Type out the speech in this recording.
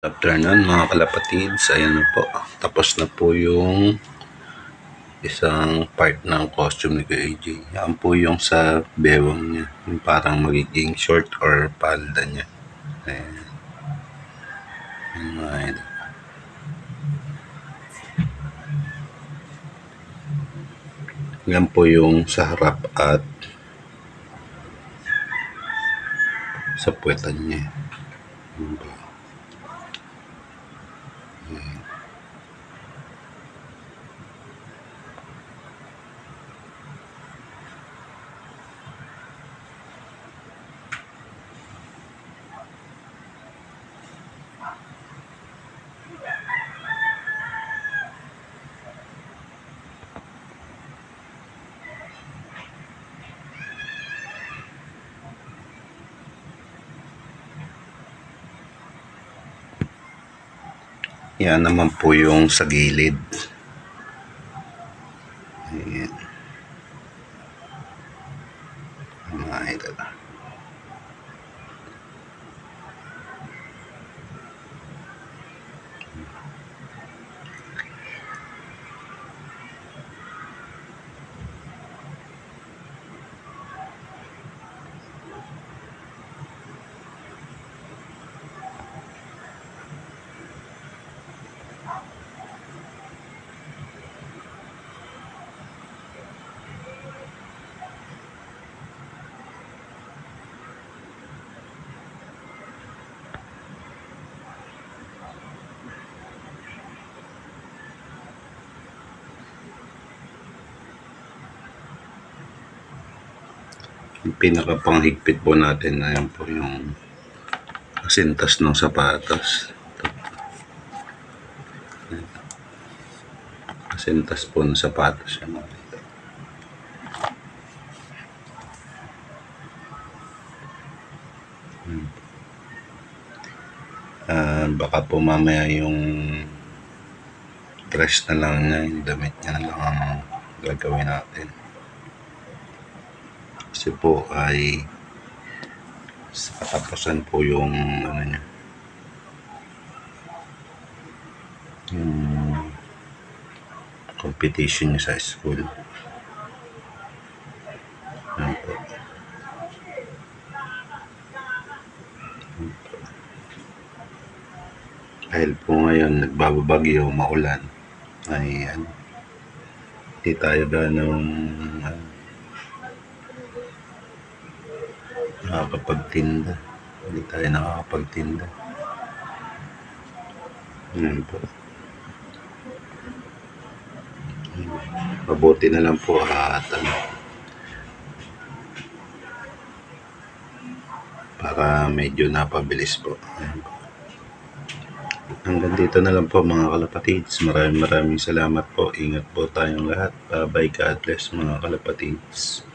afternoon mga kalapatids. Ayan na po. Tapos na po yung isang part ng costume ni Kuya AJ. Yan po yung sa bewang niya. Yung parang magiging short or palda niya. Ayan. Ayan. Yan po yung sa harap at sa puwetan niya. Yan Yan naman po yung sa gilid. Ayan. Mga Yung pinakapanghigpit po natin na yan po yung kasintas ng sapatos. Kasintas po ng sapatos yan. mga. Ah, baka po mamaya yung dress na lang niya, yung damit niya na lang ang gagawin natin. Kasi po ay sa katapusan po yung ano niya competition niya sa school. Yan po. Dahil po ngayon nagbababagyo, maulan, ay ano, hindi tayo ganong ano, nakakapagtinda. Hindi tayo nakakapagtinda. Yan po. Mabuti na lang po at ano, para medyo napabilis po. Ayan po. Hanggang dito na lang po mga kalapatids. Maraming maraming salamat po. Ingat po tayong lahat. Bye bye. God bless mga kalapatids.